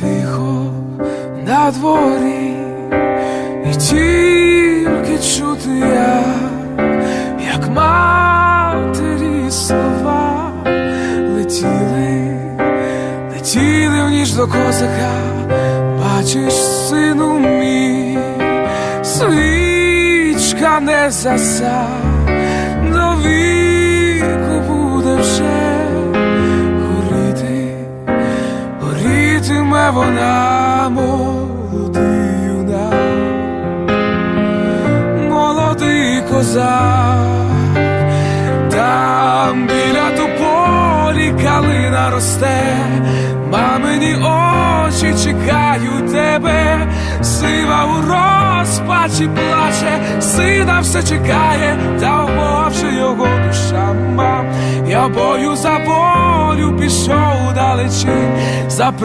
тихо на дворі, і тільки чути я, як матері слова летіли, летіли в ніч до козака, бачиш, сину мій, свічка не заса, до горітиме вона молодий молодий козак, там біля тополі калина росте, мамині очі чекають тебе, сива у розпачі плаче, сина все чекає, та вмовче його душа мам. Я бою за волю пішов далечінь, за